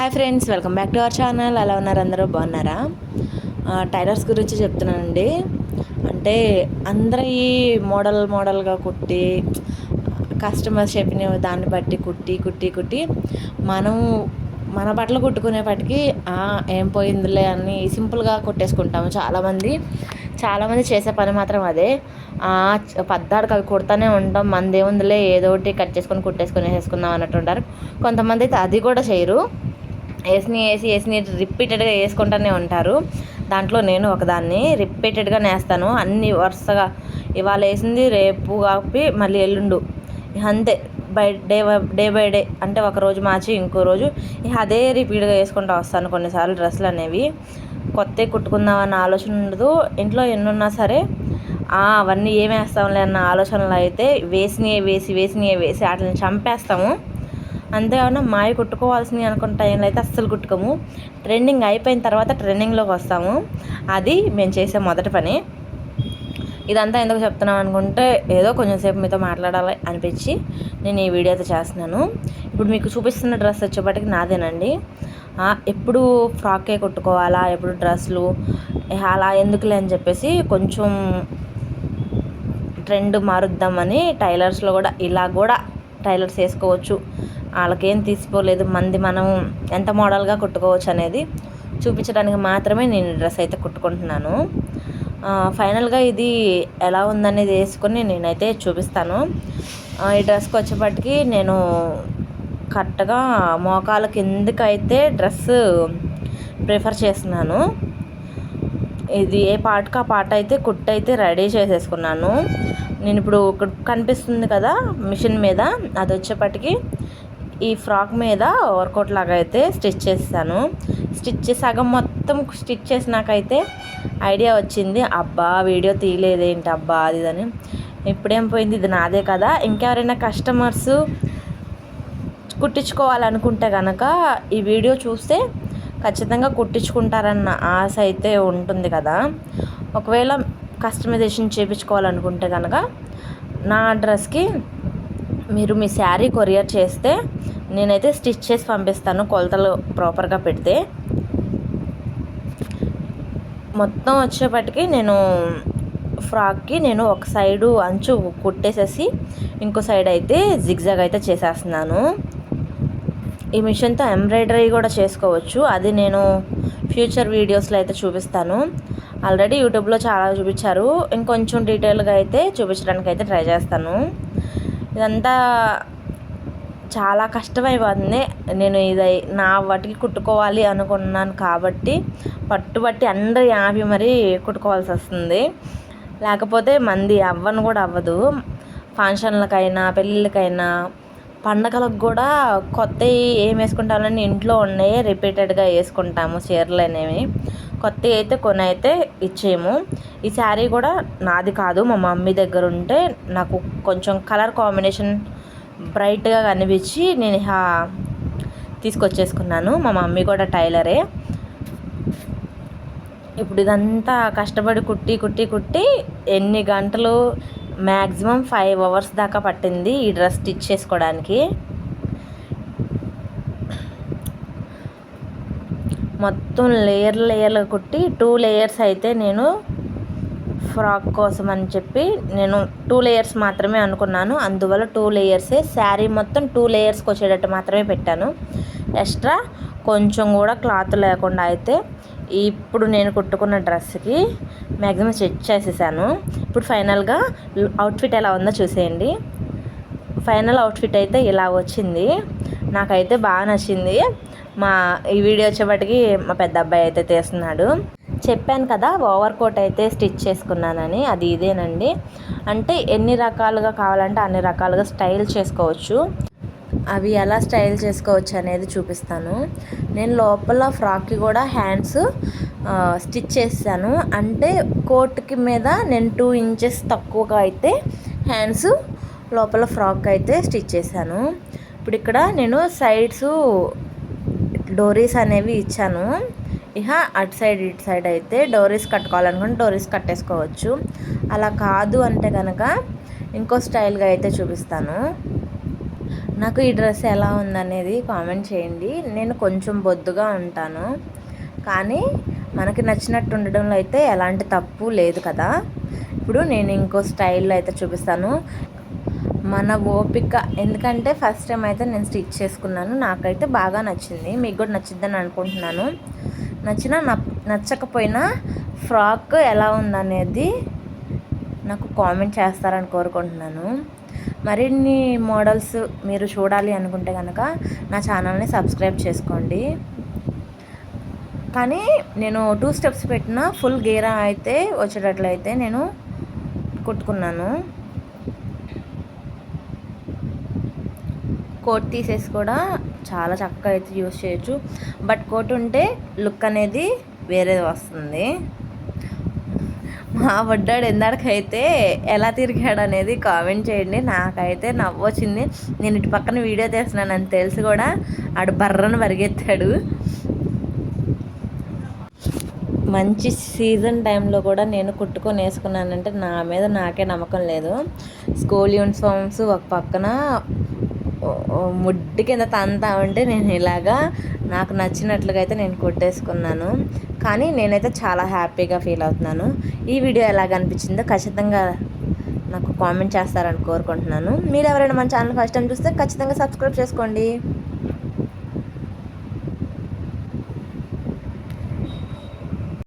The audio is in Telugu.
Hi friends welcome back to our channel ఎలా ఉన్నారు అందరూ? బాగున్నారా? టైలర్స్ గురించి చెప్తున్నానండి. అంటే అందరూ ఈ మోడల్ మోడల్గా కుట్టి కస్టమర్స్ చెప్పిన దాన్ని బట్టి కుట్టి కుట్టి కుట్టి మనం మన బట్టలు కుట్టుకునేపటికి ఏం పోయిందిలే అని సింపుల్గా కుట్టేసుకుంటాము చాలామంది. చాలామంది చేసే పని మాత్రం అదే. "ఆ, పద్దాడికి అవి కుడతానే ఉంటాం. మనది ఏముందిలే ఏదో ఒకటి కట్ చేసుకొని కుట్టేసుకొని వేసుకుందాం అన్నట్టు ఉంటారు. కొంతమంది అయితే అది కూడా చేయరు. వేసి వేసి వేసిని రిపీటెడ్గా వేసుకుంటూనే ఉంటారు. దాంట్లో నేను ఒకదాన్ని రిపీటెడ్గా నేస్తాను. అన్ని వరుసగా ఇవాళ వేసింది రేపు కాపి మళ్ళీ ఎల్లుండు. అంతే. By day day by day. అంటే ఒక రోజు మార్చి ఇంకో రోజు అదే రిపీట్గా వేసుకుంటూ వస్తాను కొన్నిసార్లు డ్రెస్సులు అనేవి. కొత్త కుట్టుకుందామన్న ఆలోచన ఉండదు. ఇంట్లో ఎన్నున్నా సరే అవన్నీ ఏం వేస్తాంలే అన్న ఆలోచనలు అయితే వేసినవి వేసి వేసినవి వేసి వాటిని చంపేస్తాము. అంతేకాకుండా మావి కుట్టుకోవాల్సింది అనుకున్న టైంలో అయితే అస్సలు కుట్టుకోము. ట్రెండింగ్ అయిపోయిన తర్వాత ట్రెండింగ్లోకి వస్తాము. అది మేము చేసే మొదటి పని. ఇదంతా ఎందుకు చెప్తున్నాం అనుకుంటే ఏదో కొంచెం సేపు మీతో మాట్లాడాలి అనిపించి నేను ఈ వీడియో అయితే చేస్తున్నాను. ఇప్పుడు మీకు చూపిస్తున్న డ్రెస్ వచ్చేపటికి నాదేనండి. ఎప్పుడు ఫ్రాకే కుట్టుకోవాలా ఎప్పుడు డ్రెస్సులు అలా ఎందుకులే అని చెప్పేసి కొంచెం ట్రెండ్ మారుద్దామని టైలర్స్లో కూడా ఇలా కూడా టైలర్స్ వేసుకోవచ్చు. వాళ్ళకేం తీసిపోలేదు మంది మనం ఎంత మోడల్గా కుట్టుకోవచ్చు అనేది చూపించడానికి మాత్రమే నేను డ్రెస్ అయితే కుట్టుకుంటున్నాను. ఫైనల్గా ఇది ఎలా ఉందనేది వేసుకొని నేనైతే చూపిస్తాను. ఈ డ్రెస్కి వచ్చేప్పటికి నేను కరెక్ట్గా మోకాల కిందకైతే డ్రెస్ ప్రిఫర్ చేస్తున్నాను. ఇది ఏ పార్ట్కి ఆ పార్ట్ అయితే కుట్టు అయితే రెడీ చేసేసుకున్నాను. నేను ఇప్పుడు ఇక్కడ కనిపిస్తుంది కదా మిషన్ మీద. అది వచ్చేప్పటికి ఈ ఫ్రాక్ మీద వర్కౌట్ లాగా అయితే స్టిచ్ చేస్తాను. స్టిచ్ సగం మొత్తం స్టిచ్ చేసినాకైతే ఐడియా వచ్చింది అబ్బా వీడియో తీయలేదేంటి అబ్బా అది అని. ఇప్పుడేం పోయింది ఇది నాదే కదా. ఇంకెవరైనా కస్టమర్స్ కుట్టించుకోవాలనుకుంటే కనుక ఈ వీడియో చూస్తే ఖచ్చితంగా కుట్టించుకుంటారన్న ఆశ అయితే ఉంటుంది కదా. ఒకవేళ కస్టమైజేషన్ చేయించుకోవాలనుకుంటే కనుక నా అడ్రస్కి మీరు మీ శారీ కొరియర్ చేస్తే నేనైతే స్టిచ్ చేసి పంపిస్తాను కొలతలు ప్రాపర్గా పెడితే. మొత్తం వచ్చేపటికి నేను ఫ్రాక్కి నేను ఒక సైడు అంచు కుట్టేసేసి ఇంకో సైడ్ అయితే జిగ్జాగ్ అయితే చేసేస్తున్నాను. ఈ మిషన్తో ఎంబ్రాయిడరీ కూడా చేసుకోవచ్చు. అది నేను ఫ్యూచర్ వీడియోస్లో అయితే చూపిస్తాను. ఆల్రెడీ యూట్యూబ్లో చాలా చూపించారు. ఇంకొంచెం డీటెయిల్గా అయితే చూపించడానికి అయితే ట్రై చేస్తాను. ఇదంతా చాలా కష్టమైపోతుంది. నేను ఇది నా వాటికి కుట్టుకోవాలి అనుకున్నాను కాబట్టి పట్టుబట్టి అందరి ఆపి మరీ కుట్టుకోవాల్సి వస్తుంది. లేకపోతే మంది అవ్వను కూడా అవ్వదు. ఫంక్షన్లకైనా పెళ్ళిళ్ళకైనా పండగలకు కూడా కొత్త ఏం వేసుకుంటామని ఇంట్లో ఉన్నాయి రిపీటెడ్గా వేసుకుంటాము చీరలు అనేవి. కొత్త అయితే కొన్ని అయితే ఇచ్చేము ఈ శారీ కూడా నాది కాదు మా మమ్మీ దగ్గర ఉంటే నాకు కొంచెం కలర్ కాంబినేషన్ బ్రైట్గా కనిపించి నేను హా తీసుకొచ్చేసుకున్నాను. మా మమ్మీ కూడా టైలరే. ఇప్పుడు ఇదంతా కష్టపడి కుట్టి కుట్టి కుట్టి ఎన్ని గంటలు మ్యాక్సిమం ఫైవ్ అవర్స్ దాకా పట్టింది ఈ డ్రెస్ స్టిచ్ చేసుకోవడానికి. మొత్తం లేయర్ లేయర్లు కుట్టి టూ లేయర్స్ అయితే నేను ఫ్రాక్ కోసం అని చెప్పి నేను టూ లేయర్స్ మాత్రమే అనుకున్నాను. అందువల్ల టూ లేయర్సే. శారీ మొత్తం టూ లేయర్స్కి వచ్చేటట్టు మాత్రమే పెట్టాను. ఎక్స్ట్రా కొంచెం కూడా క్లాత్ లేకుండా అయితే ఇప్పుడు నేను కుట్టుకున్న డ్రెస్కి మ్యాక్సిమం స్టిచ్ చేసేసాను. ఇప్పుడు ఫైనల్గా అవుట్ఫిట్ ఎలా ఉందో చూసేయండి. ఫైనల్ అవుట్ఫిట్ అయితే ఇలా వచ్చింది. నాకైతే బాగా నచ్చింది. మా ఈ వీడియో వచ్చేప్పటికి మా పెద్ద అబ్బాయి అయితే తీస్తున్నాడు. చెప్పాను కదా ఓవర్ కోట్ అయితే స్టిచ్ చేసుకున్నానని అది ఇదేనండి. అంటే ఎన్ని రకాలుగా కావాలంటే అన్ని రకాలుగా స్టైల్ చేసుకోవచ్చు. అవి ఎలా స్టైల్ చేసుకోవచ్చు అనేది చూపిస్తాను. నేను లోపల ఫ్రాక్కి కూడా హ్యాండ్స్ స్టిచ్ చేశాను. అంటే కోట్కి మీద నేను టూ ఇంచెస్ తక్కువగా అయితే హ్యాండ్స్ లోపల ఫ్రాక్ అయితే స్టిచ్ చేశాను. ఇప్పుడు ఇక్కడ నేను సైడ్స్ డోరీస్ అనేవి ఇచ్చాను. ఇహ అటు సైడ్ ఇటు సైడ్ అయితే డోరీస్ కట్టుకోవాలనుకుంటే డోరీస్ కట్టేసుకోవచ్చు. అలా కాదు అంటే కనుక ఇంకో స్టైల్గా అయితే చూపిస్తాను. నాకు ఈ డ్రెస్ ఎలా ఉందనేది కామెంట్ చేయండి. నేను కొంచెం బొద్దుగా ఉంటాను. కానీ మనకి నచ్చినట్టు ఉండడంలో అయితే ఎలాంటి తప్పు లేదు కదా. ఇప్పుడు నేను ఇంకో స్టైల్లో అయితే చూపిస్తాను. మన ఓపిక ఎందుకంటే ఫస్ట్ టైం అయితే నేను స్టిచ్ చేసుకున్నాను. నాకైతే బాగా నచ్చింది. మీకు కూడా నచ్చిద్దని అనుకుంటున్నాను. నచ్చిన నచ్చకపోయినా ఫ్రాక్ ఎలా ఉందనేది నాకు కామెంట్ చేస్తారని కోరుకుంటున్నాను. మరిన్ని మోడల్స్ మీరు చూడాలి అనుకుంటే కనుక నా ఛానల్ని సబ్స్క్రైబ్ చేసుకోండి. కానీ నేను టూ స్టెప్స్ పెట్టిన ఫుల్ గేరా అయితే వచ్చేటట్లయితే నేను కుట్టుకున్నాను. కోట్ తీసేసి కూడా చాలా చక్కగా అయితే యూస్ చేయొచ్చు. బట్ కోట్ ఉంటే లుక్ అనేది వేరేది వస్తుంది. మా వడ్డాడు ఎందాకైతే ఎలా తిరిగాడు అనేది కామెంట్ చేయండి. నాకైతే నవ్వు వచ్చింది నేను ఇటు పక్కన వీడియో తీస్తున్నాను అని తెలిసి కూడా ఆడు బర్రను పరిగెత్తాడు. మంచి సీజన్ టైంలో కూడా నేను కుట్టుకొని వేసుకున్నానంటే నా మీద నాకే నమ్మకం లేదు. స్కూల్ యూనిఫామ్స్ ఒక పక్కన ముడ్డి కింద తంతా ఉంటే నేను ఇలాగా నాకు నచ్చినట్లుగా అయితే నేను కుట్టేసుకున్నాను. కానీ నేనైతే చాలా హ్యాపీగా ఫీల్ అవుతున్నాను. ఈ వీడియో ఎలాగ అనిపించిందో ఖచ్చితంగా నాకు కామెంట్ చేస్తారని కోరుకుంటున్నాను. మీరు ఎవరైనా మన ఛానల్ ఫస్ట్ టైం చూస్తే ఖచ్చితంగా సబ్స్క్రైబ్ చేసుకోండి.